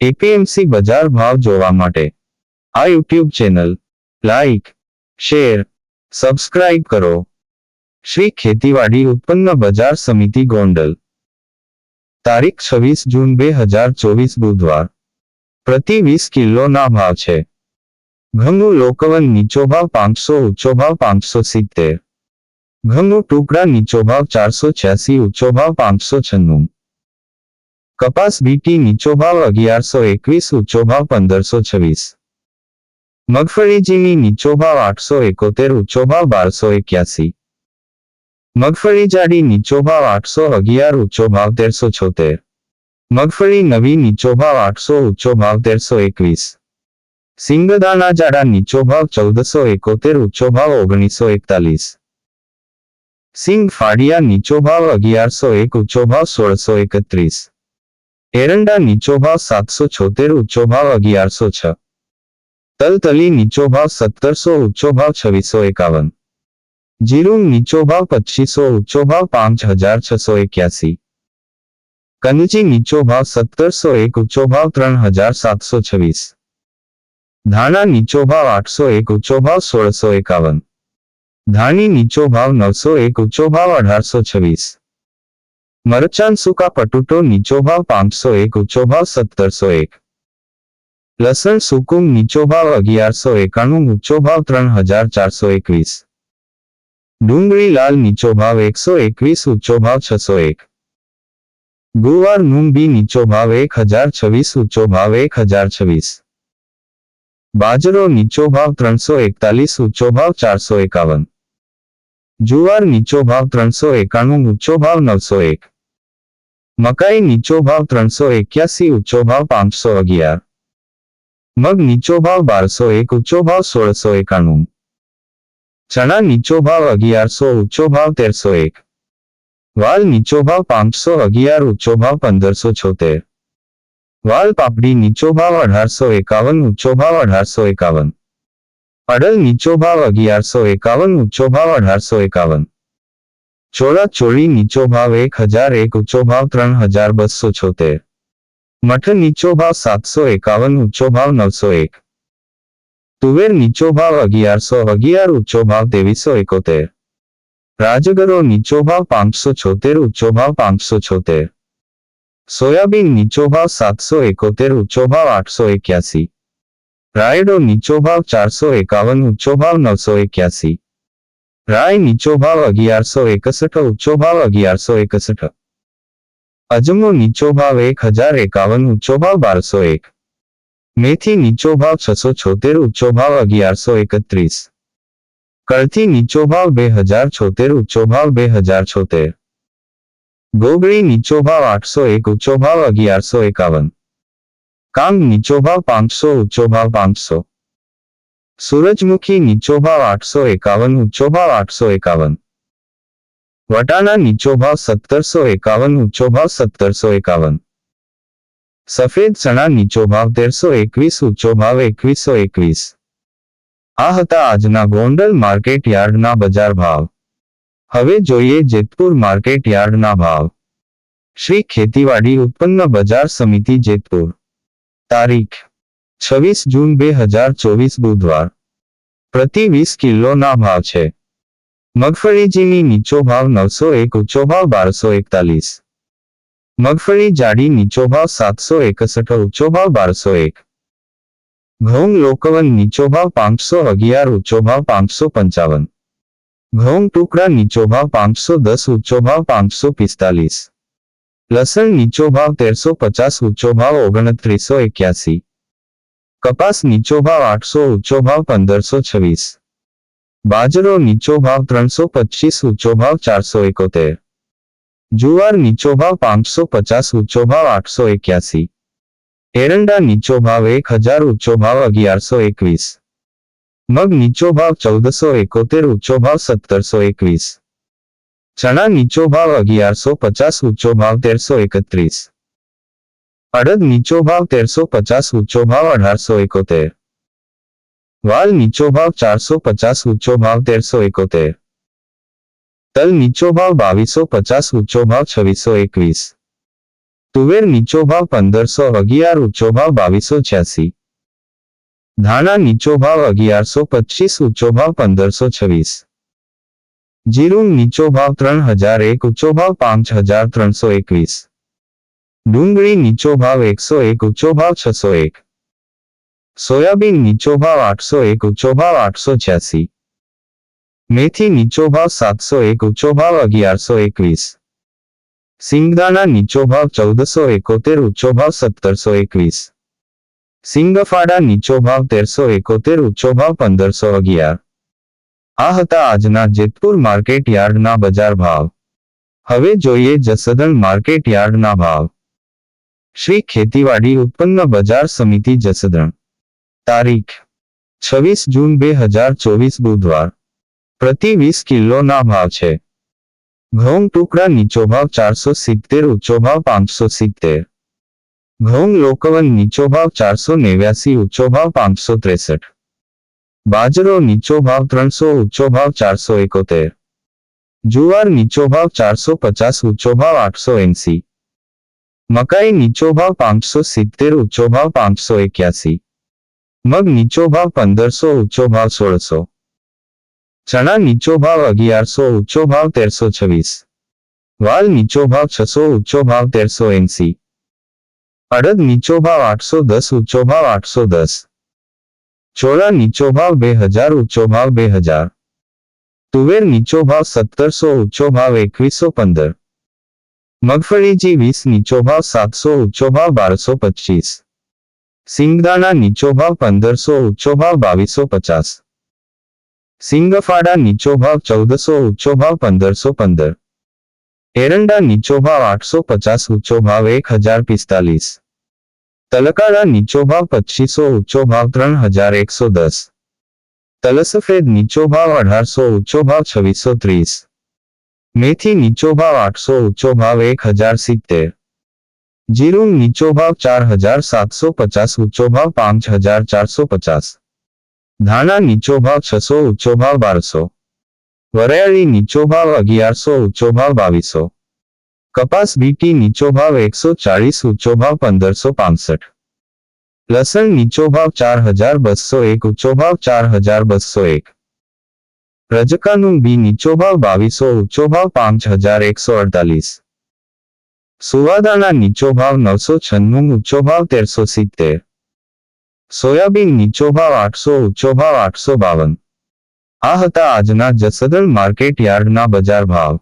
APMC બજાર ભાવ જોવા માટે આ YouTube channel like, share, subscribe કરો. શ્રી ખેતીવાડી ઉત્પન્ન બજાર સમિતિ ગોંડલ. તારીખ છવ્વીસ જૂન બે હજાર ચોવીસ બુધવાર. પ્રતિ વીસ કિલોના ભાવ છે. ઘઉંનું લોકવન નીચો ભાવ પાંચસો, ઊંચો ભાવ પાંચસો સિત્તેર. ઘઉંનું ટુકડા નીચો ભાવ ચારસો છ્યાસી, ઊંચો ભાવ પાંચસો છન્નું. કપાસ બીટી નીચો ભાવ અગિયારસો એકવીસ, ઊંચો ભાવ પંદરસો છવ્વીસ. મગફળી જીની નીચો ભાવ આઠસો એકોતેર, ઊંચો ભાવ બારસો એક્યાસી. મગફળી જાડી નીચો ભાવ આઠસો અગિયાર, ઊંચો ભાવ તેરસો છોતેર. મગફળી નવી નીચો ભાવ આઠસો, ઊંચો ભાવ તેરસો એકવીસ. સિંગદાના જાડા નીચો ભાવ ચૌદસો એકોતેર, ઊંચો ભાવ ઓગણીસો એકતાલીસ. સિંગ ફાડિયા નીચો ભાવ અગિયારસો એક, ઊંચો ભાવ સોળસો એકત્રીસ. એરંડા નીચો ભાવ સાતસો છોતેર ઊંચો ભાવ અગિયારસો છ તલતલી નીચો ભાવ સત્તરસો ઊંચો ભાવ છવ્વીસો એકાવન જીરું નીચો ભાવ પચીસો ઊંચો ભાવ પાંચ હજાર છસો એક્યાસી કનજી નીચો ભાવ સત્તરસો એક ઊંચો ભાવ ત્રણ હજાર સાતસો છવ્વીસ ધાણા નીચો ભાવ આઠસો એક ઊંચો ભાવ સોળસો એકાવન ધાણી નીચો ભાવ નવસો એક ઊંચો ભાવ અઢારસો છવ્વીસ મરચાન સૂકા પટુટો નીચો ભાવ પાંચસો એક ઊંચો ભાવ સત્તરસો એક લસણ સુકુમ નીચો ભાવ અગિયારસો એકાણું ઊંચો ભાવ ત્રણ હજાર ચારસો એકવીસ ડુંગળી લાલ નીચો ભાવ એકસો એકવીસ ઊંચો ભાવ છસો એક ગુવાર મૂંગ બી નીચો ભાવ એક હજાર છવ્વીસ ઊંચો ભાવ એક હજાર છવ્વીસ બાજરો નીચો ભાવ ત્રણસો એકતાલીસ ઊંચો ભાવ ચારસો એકાવન જુવાર નીચો ભાવ ત્રણસો એકાણું ઊંચો ભાવ નવસો એક મકાઈ નીચો ભાવ ત્રણસો એક્યાસી, ઊંચો ભાવ પાંચસો અગિયાર. મગ નીચો ભાવ બારસો એક, ઊંચો ભાવ સોળસો એકાણું. ચણા નીચો ભાવ અગિયારસો, ઊંચો ભાવ તેરસો એક. વાલ નીચો ભાવ પાંચસો અગિયાર, ઊંચો ભાવ પંદરસો છોતેર. વાલ પાપડી નીચો ભાવ અઢારસો એકાવન, ઊંચો ભાવ અઢારસો એકાવન. અડલ નીચો ભાવ અગિયારસો એકાવન, ઊંચો ભાવ અઢારસો એકાવન. ચોળા ચોરી નીચો ભાવ એક હજાર, એક ઊંચો ભાવ ત્રણ હજાર બસો છોતેર. મઠ નીચો ભાવ સાતસો એકાવન, ઊંચો ભાવ નવસો એક. તુવેર નીચો ભાવ અગિયારસો, અગિયાર, ઊંચો ભાવ ત્રેવીસો એકોતેર. રાજગરો નીચો ભાવ પાંચસો છોતેર, ઊંચો ભાવ પાંચસો છોતેર. સોયાબીન નીચો ભાવ સાતસો એકોતેર, ઊંચો ભાવ આઠસો એક્યાસી. રાયડો નીચો ભાવ ચારસો એકાવન, ઊંચો ભાવ નવસો એક્યાસી. રાય નીચો ભાવ અગિયારસો એકસઠ, ઊંચો ભાવ અગિયારસો એકસઠ. અજમો નીચો ભાવ એક હજાર એકાવન, ઊંચો ભાવ બારસો એક. મેથી નીચો ભાવ છસો છોતેર, ઊંચો ભાવ અગિયારસો એકત્રીસ. કળથી નીચો ભાવ બે હજાર છોતેર, ઊંચો ભાવ બે હજાર છોતેર. ગોગળી નીચો ભાવ આઠસો એક, ઊંચો ભાવ અગિયારસો એકાવન. કામ નીચો ભાવ પાંચસો, ઊંચો ભાવ પાંચસો. સૂરજમુખી નીચો ભાવ આઠસો એકાવન ઊંચો ભાવ આઠસો એકાવન. વટાણા નીચો ભાવ સત્તરસો એકાવન ઊંચો ભાવ સત્તરસો એકાવન. સફેદ ચણા નીચો ભાવ તેરસો એકવીસ ઊંચો ભાવ એકવીસો એકવીસ. આ હતા આજના ગોંડલ માર્કેટ યાર્ડના બજાર ભાવ. હવે જોઈએ જેતપુર માર્કેટ યાર્ડના ભાવ. શ્રી ખેતીવાડી ઉત્પન્ન બજાર સમિતિ જેતપુર. તારીખ છવ્વીસ જૂન બે હજાર ચોવીસ બુધવાર. પ્રતિ વીસ કિલોના ભાવ છે. મગફળીજીની નીચો ભાવ નવસો એક, ઊંચો ભાવ બારસો એકતાલીસ. મગફળી જાડી નીચો ભાવ સાતસો એકસઠ, ઊંચો ભાવ બારસો એક. ઘઉં લોકવન નીચો ભાવ પાંચસો અગિયાર, ઊંચો ભાવ પાંચસો પંચાવન. ઘઉં ટુકડા નીચો ભાવ પાંચસો દસ, ઊંચો ભાવ પાંચસો પિસ્તાલીસ. લસણ નીચો ભાવ તેરસો પચાસ, ઊંચો ભાવ ઓગણત્રીસો એક્યાસી. કપાસ નીચો ભાવ આઠસો ઊંચો ભાવ પંદરસો છવ્વીસ બાજરો નીચો ભાવ ત્રણસો પચીસ ઊંચો ભાવ ચારસો એકોતેર જુવાર નીચો ભાવ પાંચસો પચાસ ઊંચો ભાવ આઠસો એક્યાસી એરંડા નીચો ભાવ એક હજાર ઊંચો ભાવ અગિયારસો એકવીસ મગ નીચો ભાવ ચૌદસો એકોતેર ઊંચો ભાવ સત્તરસો એકવીસ ચણા નીચો ભાવ અગિયારસો પચાસ ઊંચો ભાવ તેરસો એકત્રીસ અડદ નીચો ભાવ તેરસો પચાસ ઊંચો ભાવ અઢારસો એકોતેર વાલ નીચો ભાવ ચારસો પચાસ ઊંચો ભાવ તેરસો એકોતેર તલ નીચો ભાવ બાવીસો પચાસ ઊંચો ભાવ છવ્વીસો એકવીસ તુવેર નીચો ભાવ પંદરસો અગિયાર ઊંચો ભાવ બાવીસો છ્યાસી ધાણા નીચો ભાવ અગિયારસો પચીસ ઊંચો ભાવ પંદરસો છવ્વીસ જીરું નીચો ભાવ ત્રણ હજાર એક ઊંચો ભાવ પાંચ હજાર ત્રણસો એકવીસ ડુંગળી નીચો ભાવ એકસો એક, ઊંચો ભાવ છસો એક. સોયાબીન નીચો ભાવ આઠસો એક, ઊંચો ભાવ આઠસો છ્યાસી. મેથી નીચો ભાવ સાતસો એક, ઊંચો ભાવ અગિયારસો એકવીસ. સિંગદાણા નીચો ભાવ ચૌદસો એકોતેર, ઊંચો ભાવ સત્તરસો એકવીસ. સિંગફાડા નીચો ભાવ તેરસો એકોતેર, ઊંચો ભાવ પંદરસો અગિયાર. આ હતા આજના જેતપુર માર્કેટ યાર્ડના બજાર ભાવ. હવે જોઈએ જસદણ માર્કેટ યાર્ડના ભાવ. શ્રી ખેતીવાડી ઉત્પન્ન બજાર સમિતિ જસદણ. તારીખ, છવ્વીસ જૂન બે હજાર ચોવીસ બુધવાર. પ્રતિ વીસ કિલોના ભાવ છે. ઘઉં ટુકડા નીચો ભાવ ચારસો સિત્તેર, ઊંચો ભાવ પાંચસો સિત્તેર. ઘઉં લોકવન નીચો ભાવ ચારસો નેવ્યાસી, ઊંચો ભાવ પાંચસો ત્રેસઠ. બાજરો નીચો ભાવ ત્રણસો, ઊંચો ભાવ ચારસો એકોતેર. જુવાર નીચો ભાવ ચારસો પચાસ, ઊંચો ભાવ આઠસો એંસી. મકાઈ નીચો ભાવ પાંચસો સિત્તેર ઊંચો ભાવ પાંચસો એક્યાસી મગ નીચો ભાવ પંદરસો ઊંચો ભાવ સોળસો ચણા નીચો ભાવ અગિયારસો ઊંચો ભાવ તેરસો છવ્વીસ વાલ નીચો ભાવ છસો ઊંચો ભાવ તેરસો એંસી અડદ નીચો ભાવ આઠસો દસ ઊંચો ભાવ આઠસો દસ ચોળા નીચો ભાવ બે હજાર ઊંચો ભાવ બે હજાર તુવેર નીચો ભાવ સત્તરસો ઊંચો ભાવ એકવીસો પંદર મગફળીજી વીસ નીચો ભાવ સાતસો ઊંચો ભાવ બારસો પચીસ સિંગદાણા નીચો ભાવ પંદરસો ઊંચો ભાવ બાવીસો પચાસ સિંગફાડા નીચો ભાવ ચૌદસો ઊંચો ભાવ પંદરસો પંદર એરંડા નીચો ભાવ આઠસો પચાસ ઊંચો ભાવ એક હજાર પિસ્તાલીસ તલકાડા નીચો ભાવ પચીસો ઊંચો ભાવ ત્રણ હજાર એકસો દસ તલસફેદ નીચો ભાવ અઢારસો ઊંચો ભાવ છવ્વીસો ત્રીસ મેથી નીચો ભાવ આઠસો ઊંચો ભાવ એક હજાર સિત્તેર જીરું નીચો ભાવ ચાર હજાર સાતસો પચાસ ઊંચો ભાવ પાંચ હજાર ચારસો પચાસ ધાણા નીચો ભાવ છસો ઊંચો ભાવ બારસો વરિયાળી નીચો ભાવ અગિયારસો ઊંચો ભાવ બાવીસો કપાસ બીટી નીચો ભાવ એકસો ચાળીસ ઊંચો ભાવ પંદરસો પાસઠ લસણ નીચો ભાવ ચાર હજાર બસો એક ઊંચો ભાવ ચાર હજાર બસો એક રજકાનું બી નીચો ભાવ બાવીસો ઊંચો ભાવ પાંચ હજાર, એકસો અડતાલીસ. સુવાદાના નીચો ભાવ નવસો છન્નું ઊંચો ભાવ તેરસો સિત્તેર. સોયાબીન નીચો ભાવ આઠસો ઊંચો ભાવ આઠસો બાવન. આ હતા આજના જસદણ માર્કેટ યાર્ડના બજાર ભાવ.